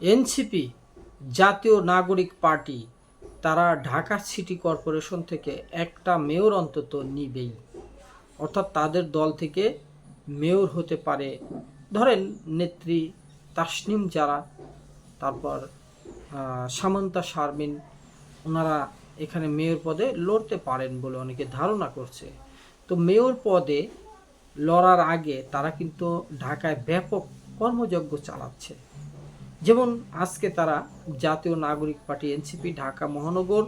NCP জাতীয় নাগরিক party, তারা ঢাকা সিটি কর্পোরেশন থেকে একটা মেয়র অন্তত নিবেই। অর্থাৎ তাদের দল থেকে মেয়র হতে পারে, ধরেন নেত্রী তাসনিম যারা, তারপর সামন্তা শারমিন, ওনারা এখানে মেয়র পদে লড়তে পারেন বলে অনেকে ধারণা করছে। তো মেয়র পদে লড়ার আগে তারা কিন্তু ঢাকায় ব্যাপক কর্মযজ্ঞ চালাচ্ছে। যেমন আজকে তারা জাতীয় নাগরিক পার্টি এনসিপি, ঢাকা মহানগর,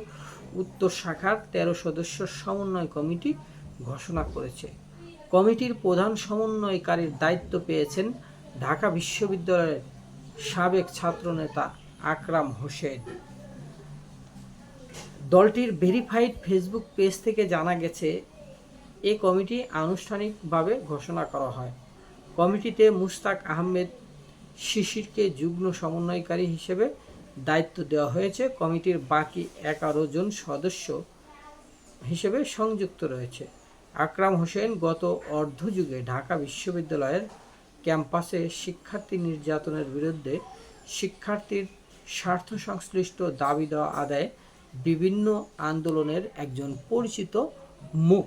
উত্তর শাখার তেরো সদস্য সমন্বয় কমিটি ঘোষণা করেছে। কমিটির প্রধান সমন্বয়কারীর দায়িত্ব পেয়েছেন ঢাকা বিশ্ববিদ্যালয়ের সাবেক ছাত্রনেতা আকরাম হোসেন। দলটির ভেরিফাইড ফেসবুক পেজ থেকে জানা গেছে, এ কমিটি আনুষ্ঠানিকভাবে ঘোষণা করা হয়। কমিটিতে মুস্তাক আহমেদ শিশিরকে যুগ্ম সমন্বয়কারী হিসেবে দায়িত্ব দেওয়া হয়েছে। কমিটির বাকি এগারো জন সদস্য হিসেবে সংযুক্ত রয়েছে। আকরাম হোসেন গত অর্ধযুগে ঢাকা বিশ্ববিদ্যালয়ের ক্যাম্পাসে শিক্ষার্থী নির্যাতনের বিরুদ্ধে শিক্ষার্থীর স্বার্থ সংশ্লিষ্ট দাবি দেওয়া আদায়ে বিভিন্ন আন্দোলনের একজন পরিচিত মুখ।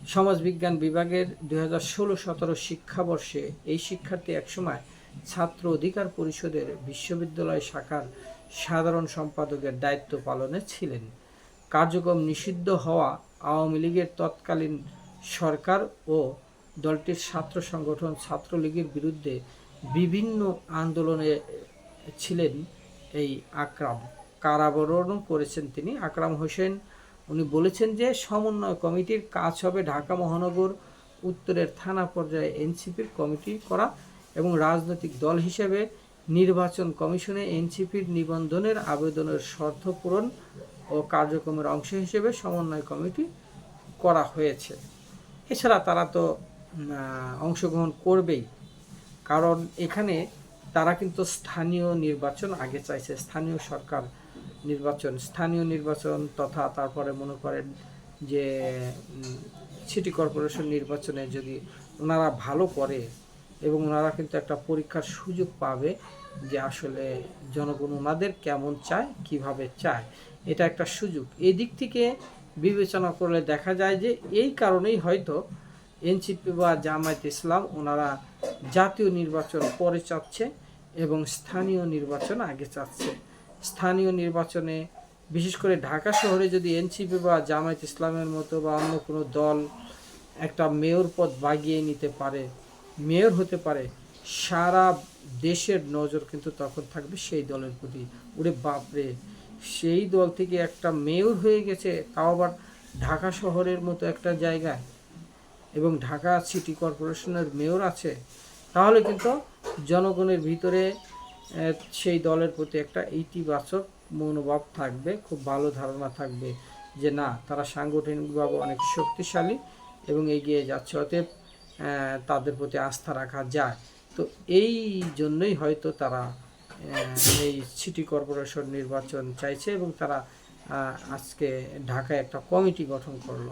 সমাজবিজ্ঞান বিভাগের দুই হাজার ষোলো সতেরো শিক্ষাবর্ষে এই শিক্ষার্থী একসময় ছাত্র অধিকার পরিষদের বিশ্ববিদ্যালয় শাখার সাধারণ সম্পাদকের দায়িত্ব পালনে ছিলেন। কার্যক্রম নিষিদ্ধ হওয়া আওয়ামী লীগের তৎকালীন সরকার ও দলটির ছাত্র সংগঠন ছাত্রলীগের বিরুদ্ধে বিভিন্ন আন্দোলনে ছিলেন এই আকরাম। কারাবরণও করেছেন তিনি। আকরাম হোসেন, উনি বলেছেন যে সমন্বয় কমিটির কাজ হবে ঢাকা মহানগর উত্তরের থানা পর্যায়ে এনসিপির কমিটি করা এবং রাজনৈতিক দল হিসেবে নির্বাচন কমিশনে এনসিপির নিবন্ধনের আবেদনের শর্ত পূরণ ও কার্যক্রমের অংশ হিসেবে সমন্বয় কমিটি করা হয়েছে। এছাড়া তারা তো অংশগ্রহণ করবেই। কারণ এখানে তারা কিন্তু স্থানীয় নির্বাচন আগে চাইছে। স্থানীয় সরকার নির্বাচন, স্থানীয় নির্বাচন তথা তারপরে মনে করেন যে সিটি কর্পোরেশন নির্বাচনে যদি ওনারা ভালো করে এবং ওনারা কিন্তু একটা পরীক্ষার সুযোগ পাবে যে আসলে জনগণ ওনাদের কেমন চায়, কীভাবে চায়। এটা একটা সুযোগ। এই দিক থেকে বিবেচনা করলে দেখা যায় যে এই কারণেই হয়তো এনসিপি বা জামায়াত ইসলাম ওনারা জাতীয় নির্বাচন পরে চাচ্ছে এবং স্থানীয় নির্বাচন আগে চাচ্ছে। স্থানীয় নির্বাচনে, বিশেষ করে ঢাকা শহরে যদি এনসিপি বা জামায়াত ইসলামের মতো বা অন্য কোনো দল একটা মেয়র পদ বাগিয়ে নিতে পারে মেয়র হতে পারে, সারা দেশের নজর কিন্তু তখন থাকবে সেই দলের প্রতি। ওরে বাপরে, সেই দল থেকে একটা মেয়র হয়ে গেছে, তাও আবার ঢাকা শহরের মতো একটা জায়গায়। এবং ঢাকা সিটি কর্পোরেশনের মেয়র আছে, তাহলে কিন্তু জনগণের ভিতরে সেই দলের প্রতি একটা ইতিবাচক মনোভাব থাকবে, খুব ভালো ধারণা থাকবে যে না, তারা সাংগঠনিকভাবে অনেক শক্তিশালী এবং এগিয়ে যাচ্ছে। অতএব তাদের প্রতি আস্থা রাখা যায়। তো এই জন্যই হয়তো তারা এই সিটি কর্পোরেশন নির্বাচন চাইছে এবং তারা আজকে ঢাকায় একটা কমিটি গঠন করল।